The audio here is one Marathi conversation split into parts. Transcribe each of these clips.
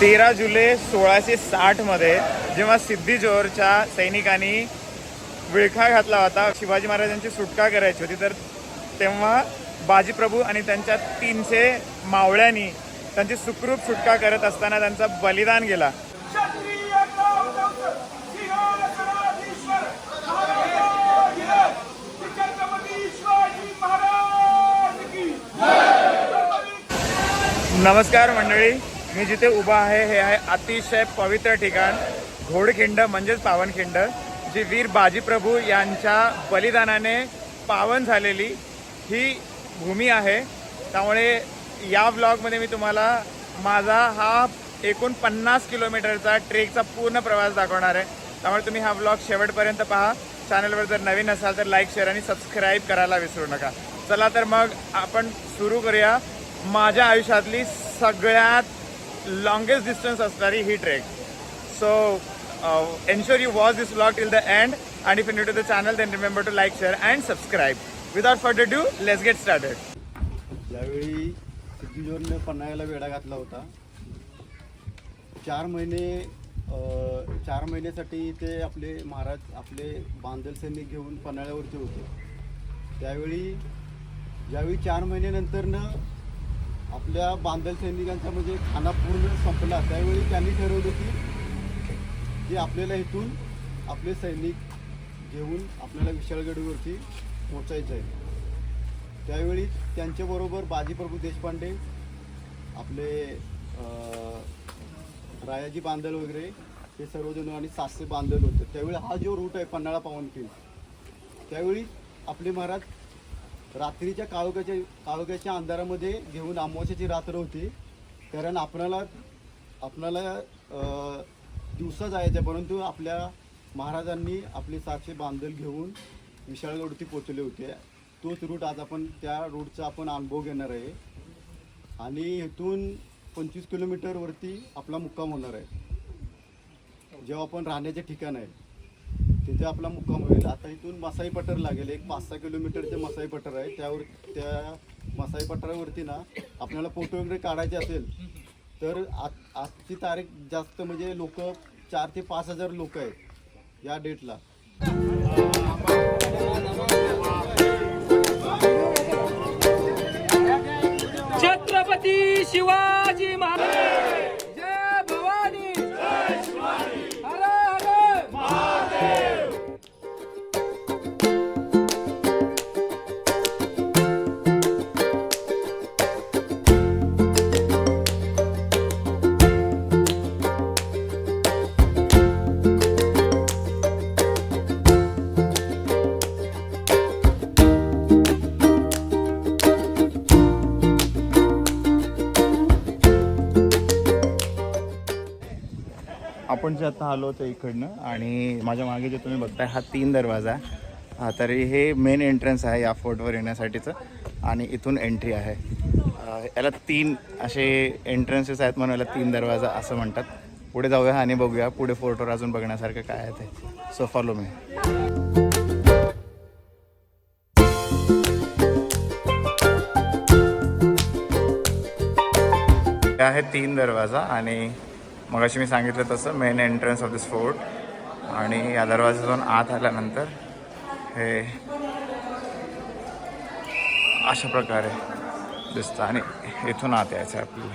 तेरा जुलै सोळाशे साठमध्ये जेव्हा सिद्धी जोहरच्या सैनिकांनी विळखा घातला होता शिवाजी महाराजांची सुटका करायची होती तर तेव्हा बाजीप्रभू आणि त्यांच्या तीनशे मावळ्यांनी त्यांची सुखरूप सुटका करत असताना त्यांचा बलिदान गेला. नमस्कार मंडळी. मी जिथे उभा आहे हे आहे अतिशय पवित्र ठिकाण घोडखिंड म्हणजेच पावनखिंड जी वीर बाजीप्रभू यांच्या बलिदानाने पावन झालेली ही भूमी आहे. त्यामुळे या ब्लॉगमध्ये मी तुम्हाला माझा हा एकूण पन्नास किलोमीटरचा ट्रेकचा पूर्ण प्रवास दाखवणार आहे. त्यामुळे तुम्ही हा ब्लॉग शेवटपर्यंत पहा. चॅनलवर जर नवीन असाल तर लाईक शेअर आणि सबस्क्राईब करायला विसरू नका. चला तर मग आपण सुरू करूया. माझ्या आयुष्यातली सगळ्यात लॉंगेस्ट डिस्टन्स असणारी ही trek so ensure you watch this vlog till the end आणि if you new to the channel then remember to like share and subscribe without further do let's get started यावेळी सिद्धीजोरने पन्हाळ्याला वेढा घातला होता. चार महिने अ, चार महिन्यासाठी ते आपले महाराज आपले बांधल सैनिक घेऊन पन्हाळ्यावरती होते. त्यावेळी ज्यावेळी चार महिन्यानंतरनं आपल्या बांधल सैनिकांचा म्हणजे खाना पूर्ण संपला. त्यावेळी त्यांनी ठरवलं की की आपल्याला इथून आपले सैनिक घेऊन आपल्याला विशाळगडवरती पोचायचं आहे. त्यावेळी त्यांच्याबरोबर बाजीप्रभू देशपांडे आपले रायाजी बांधल वगैरे हे सर्वजण आणि सातशे बांधल होते. त्यावेळी हा जो रूट आहे पन्हाळा पावनखिंड त्यावेळी आपले महाराज रात्रीच्या काळोख्याच्या काळोख्याच्या अंधारामध्ये घेऊन अमावस्याची रात्र होती. कारण आपणाला आपणाला दिवसा जायचं परंतु आपल्या महाराजांनी आपले साक्षी बांधल घेऊन विशाळगडवरती पोचले होते. तोच रूट आज आपण त्या रूटचा आपण अनुभव घेणार आहे. आणि इथून पंचवीस किलोमीटरवरती आपला मुक्काम होणार आहे. जेव्हा आपण राहण्याचे ठिकाण आहे. तिथे आपला मुक्काम होईल. आता इथून मसाई पठार लागेल. एक पाच सहा किलोमीटरचे मसाई पठार आहे. त्यावर त्या मसाई पठारावरती ना आपल्याला फोटो वगैरे काढायचे असेल तर आज आजची तारीख जास्त म्हणजे लोक चार ते पाच हजार लोक आहेत या डेटला. आपण जे आता आलो होतो इकडनं आणि माझ्या मागे जे तुम्ही बघताय हा तीन दरवाजा आहे. हा तरी हे मेन एंट्रन्स आहे या फोर्टवर येण्यासाठीचं आणि इथून एंट्री आहे. याला तीन असे एंट्रन्सेस आहेत म्हणून याला तीन दरवाजा असं म्हणतात. पुढे जाऊया आणि बघूया पुढे फोर्टवर अजून बघण्यासारखं काय आहे ते. सो फॉलो मी हे आहे तीन दरवाजा आणि मगाशी मी सांगितलं तसं main entrance of this fort आणि या दरवाजातून आत आल्यानंतर हे अशा प्रकारे दिसतं. आणि इथून आत यायचं आहे आपल्याला.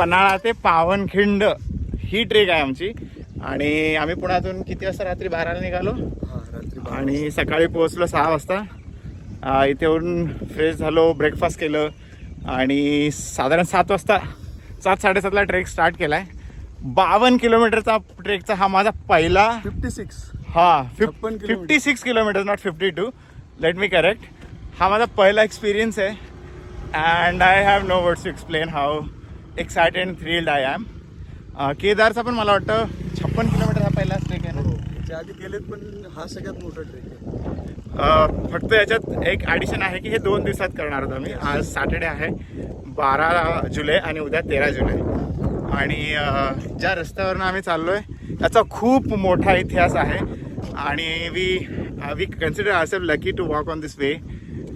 पन्हाळा ते पावनखिंड ही ट्रेक आहे आमची. आणि आम्ही पुण्यातून किती वाजता रात्री बाराला निघालो? आणि सकाळी पोहोचलो सहा वाजता. अं, इथे येऊन फ्रेश झालो ब्रेकफास्ट केलं. आणि साधारण सात वाजता सात साडेसातला ट्रेक स्टार्ट केला आहे बावन्न किलोमीटरचा ट्रेकचा हा माझा पहिला फिफ्टी सिक्स हा kilometre. Fifty six kilometre not fifty two let me correct हा माझा पहिला एक्सपिरियन्स आहे. And I have no words to explain how excited and thrilled I am केदारचा पण मला वाटतं छप्पन किलोमीटर हा पहिला ट्रेक आहे ना? त्याच्या आधी गेलेत पण हा सगळ्यात मोठा ट्रेक आहे. फक्त याच्यात एक ॲडिशन आहे की हे दोन दिवसात करणार आहोत आम्ही. आज सॅटर्डे आहे बारा जुलै आणि उद्या तेरा जुलै. आणि ज्या रस्त्यावरनं आम्ही चाललो आहे त्याचा खूप मोठा इतिहास आहे. आणि we we consider are lucky to walk on this way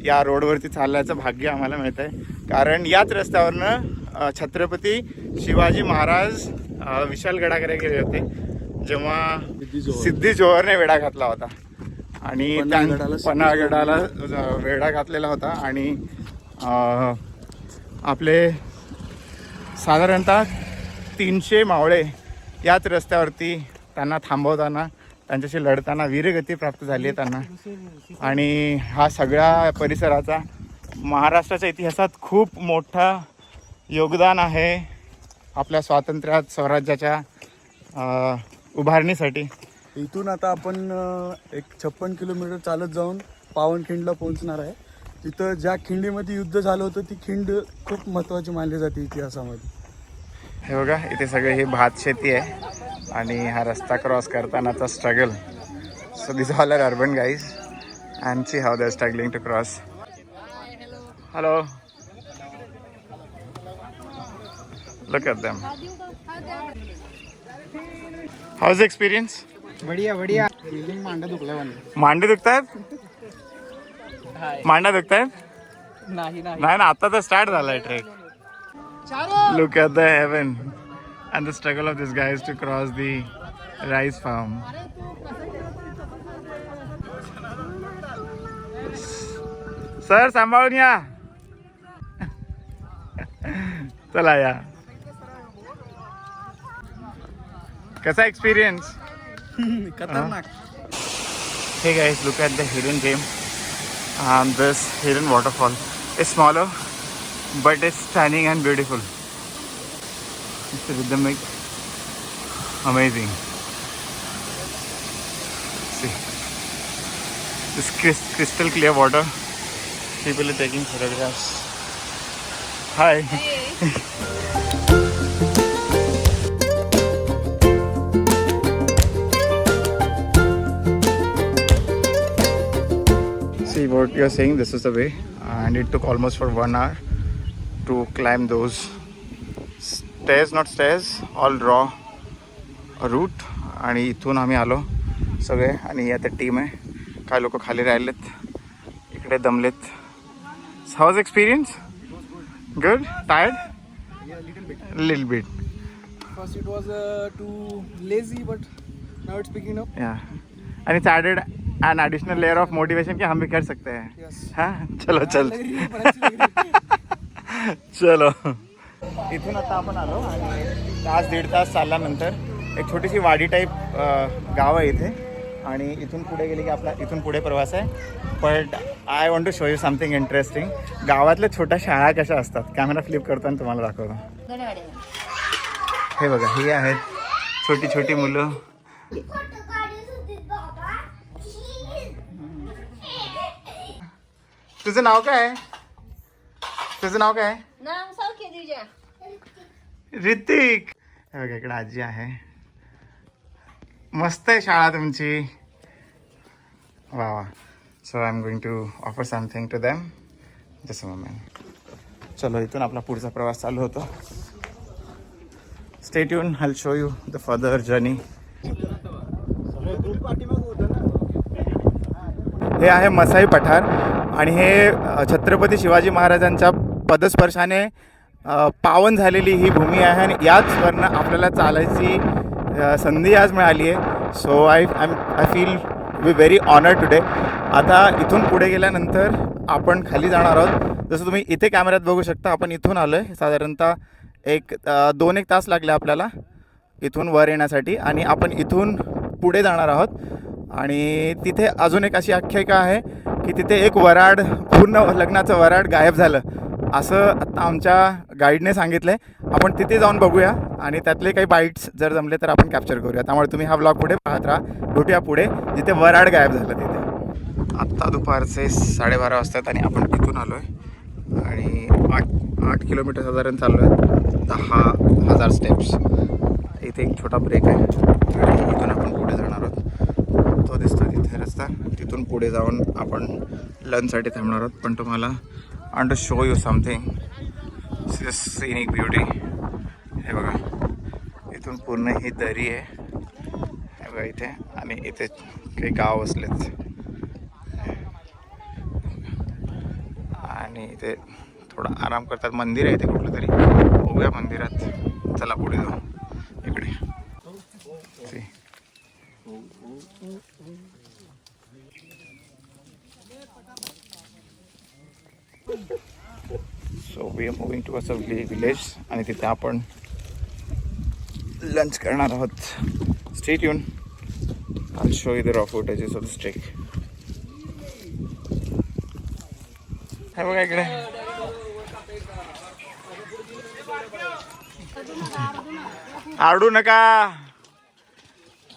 या रोडवरती चालण्याचं भाग्य आम्हाला मिळतं आहे कारण याच रस्त्यावरनं छत्रपती शिवाजी महाराज अ, विशालगडाकडे गेले होते जेव्हा सिद्धी जोहर. सिद्धी जोहरने वेढा घातला होता. आणि पन्हाळगडाला वेढा घातलेला होता आणि आपले साधारणतः तीनशे मावळे याच रस्त्यावरती त्यांना थांबवताना त्यांच्याशी लढताना वीरगती प्राप्त झाली आहे त्यांना. आणि हा सगळ्या परिसराचा महाराष्ट्राच्या इतिहासात खूप मोठा योगदान आहे आपल्या स्वातंत्र्यात स्वराज्याच्या उभारणीसाठी. इथून आता आपण एक छप्पन किलोमीटर चालत जाऊन पावनखिंडला पोहोचणार आहे. तिथं ज्या खिंडीमध्ये युद्ध झालं होतं ती खिंड खूप महत्त्वाची मानली जाते इतिहासामध्ये. हे बघा इथे सगळे ही भात शेती आहे आणि हा रस्ता क्रॉस करतानाचा struggle so this all are urban guys and see how they struggling to cross hello look at them how's experience बढिया बढिया. बिल्डिंग मांडा दुखला मांडे दुखतायत? मांडा दुखतायत? नाही नाही. नाही ना आता तर स्टार्ट झालाय trek look at the heaven and the struggle of this guys to cross the rice farm sir सांभाळून या. चला या. कसा एक्सपिरियन्स खतरनाक Hey guys, look at the hidden gem. Um, this hidden waterfall is smaller, but it's stunning and beautiful. It's rhythmic, amazing. See, this crys- crystal clear water. People are taking photographs. Hi. See what you're saying, this is the way, and it took almost for one hour to climb those stairs, not stairs, all raw route. आणि इथून आम्ही आलो सगळे आणि आता टीम आहे काय लोक खाली राहिलेत इकडे दमलेत हाऊज एक्सपिरियन्स गुड टायर्ड लिल bit First it was uh, too lazy, but now it's picking up. या आणि it's added an additional layer of motivation कि हम भी कर सकते हैं। Yes. हाँ? चलो चल. चलो। इथून आता आपण आलो आणि तास दीड तास चालल्यानंतर एक छोटीशी वाडी टाईप गाव आहे इथे. आणि इथून पुढे गेले की आपला इथून पुढे प्रवास आहे. But I want to show you something interesting गावातल्या छोट्या शाळा कशा असतात? कॅमेरा फ्लिप करतो आणि तुम्हाला दाखवतो. हे बघा ही आहेत छोटी छोटी मुलं. तुझं नाव काय आहे? तुझं नाव काय सारखे तुझ्या. ऋतिक. हे बघा इकडे आजी आहे. मस्त आहे शाळा तुमची. वा वा. So I am going to offer something to them जसं मोमेंट चलो इथून आपला पुढचा प्रवास चालू होतो. स्टेट येऊन will show you the further journey हे आहे मसाई पठार. आणि हे छत्रपती शिवाजी महाराजांच्या पदस्पर्शाने पावन झालेली ही भूमी आहे आणि याच वरनं आपल्याला चालायची संधी आज मिळाली आहे. So I I I feel we very honour today आता इथून पुढे गेल्यानंतर आपण खाली जाणार आहोत. जसं तुम्ही इथे कॅमेऱ्यात बघू शकता आपण इथून आलो आहे साधारणतः एक दोन एक तास लागले आपल्याला इथून वर येण्यासाठी. आणि आपण इथून पुढे जाणार आहोत. आणि तिथे अजून एक अशी आख्यायिका आहे की तिथे एक वराड पूर्ण लग्नाचं वराड गायब झालं. असं आत्ता आमच्या गाईडने सांगितलं आहे आपण तिथे जाऊन बघूया आणि त्यातले काही बाईट्स जर जमले तर आपण कॅप्चर करूया. त्यामुळे तुम्ही हा ब्लॉग पुढे पाहत राहा. भेटूया पुढे जिथे वराड गायब झालं तिथे. आत्ता दुपारचे साडेबारा वाजतात आणि आपण इथून आलो आहे आणि आठ आठ किलोमीटर साधारण चाललो आहे दहा हजार स्टेप्स इथे एक छोटा ब्रेक आहे. आणि इथून आपण पुढे जाणार आहोत तो दिसतो तिथे रस्ता तिथून पुढे जाऊन आपण लंचसाठी थांबणार आहोत. पण तुम्हाला and to show you something scenic beauty हे बघा. इथून पूर्ण ही दरी आहे. हे बघा इथे. आणि इथे काही गाव असलेत. आणि इथे थोडा आराम करतात. मंदिर आहे इथे कुठलं तरी. उभ्या मंदिरात. चला पुढे जाऊ इकडे See. So we are village आणि तिथे आपण लंच करणार आहोत. स्टेट येऊन I show you of raw footages of stake हे बघा इकडे. आडू नका.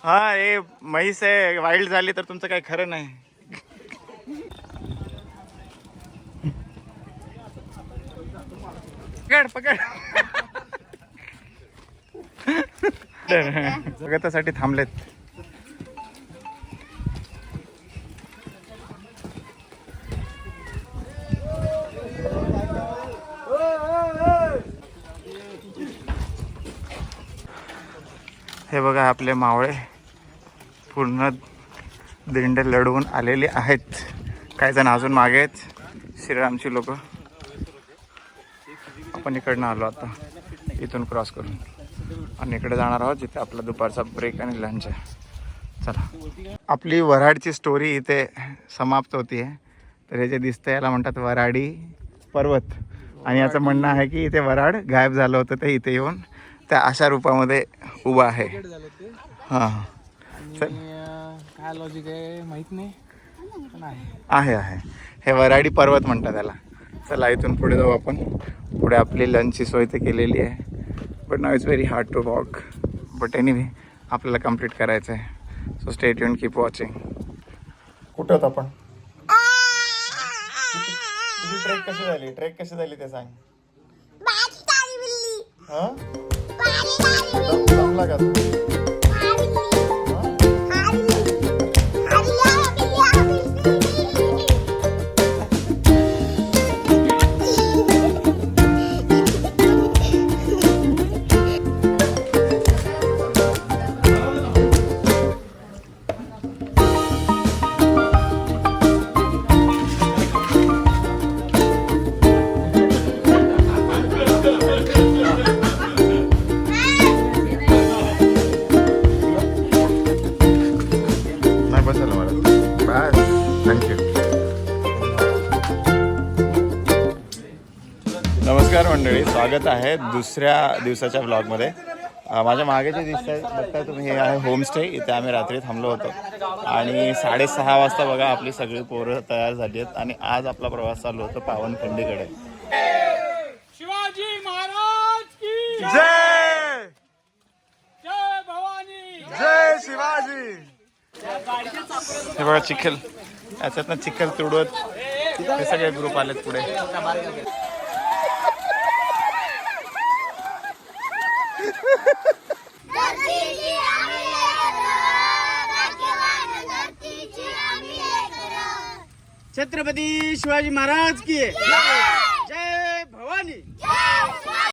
हा हे म्हैस आहे वाईल्ड झाली तर तुमचं काही खरं नाही. पकड पकड. जगतासाठी थांबलेत. हे बघा आपले मावळे पूर्ण दिंड लढवून आलेले आहेत. काही जण अजून मागे आहेत. श्रीरामची लोक. आपण इकडनं आलो आता. इथून क्रॉस करून. आणि इकडे जाणार आहोत जिथे आपला दुपारचा ब्रेक आणि लंच आहे. चला. आपली वराडची स्टोरी इथे समाप्त होती आहे तर हे जे दिसतं याला म्हणतात वराडी पर्वत. आणि याचं म्हणणं आहे की इथे वराड गायब झालं होतं ते इथे येऊन त्या अशा रूपामध्ये उभं आहे. हां. काय लॉजिक आहे माहीत नाही आहे. आहे हे वराडी पर्वत म्हणतात त्याला चला इथून पुढे जाऊ आपण. पुढे आपली लंचची सोय तर केलेली आहे. But now it's very hard to walk but anyway आपल्याला कंप्लीट करायचं आहे. सो स्टेट युन कीप वॉचिंग कुठं होत आपण? तुझी ट्रेक कशी झाली? ट्रेक कशी झाली ते सांग. हा? थँक्यू नमस्कार मंडळी स्वागत आहे दुसऱ्या दिवसाच्या ब्लॉगमध्ये माझ्या मागे जे दिसत आहे बघताय तुम्ही हे आहे होमस्टे इथे आम्ही रात्री थांबलो होतो. आणि साडेसहा वाजता बघा आपली सगळी पोरं तयार झाली आहेत. आणि आज आपला प्रवास चालू होतो पावनखिंडीकडे. शिवाजी महाराज की जय! जय भवानी! जय शिवाजी! हे बघा चिखल. याच्यातनं चिखल तुडवत हे सगळे ग्रुप आलेत पुढे. छत्रपती शिवाजी महाराज की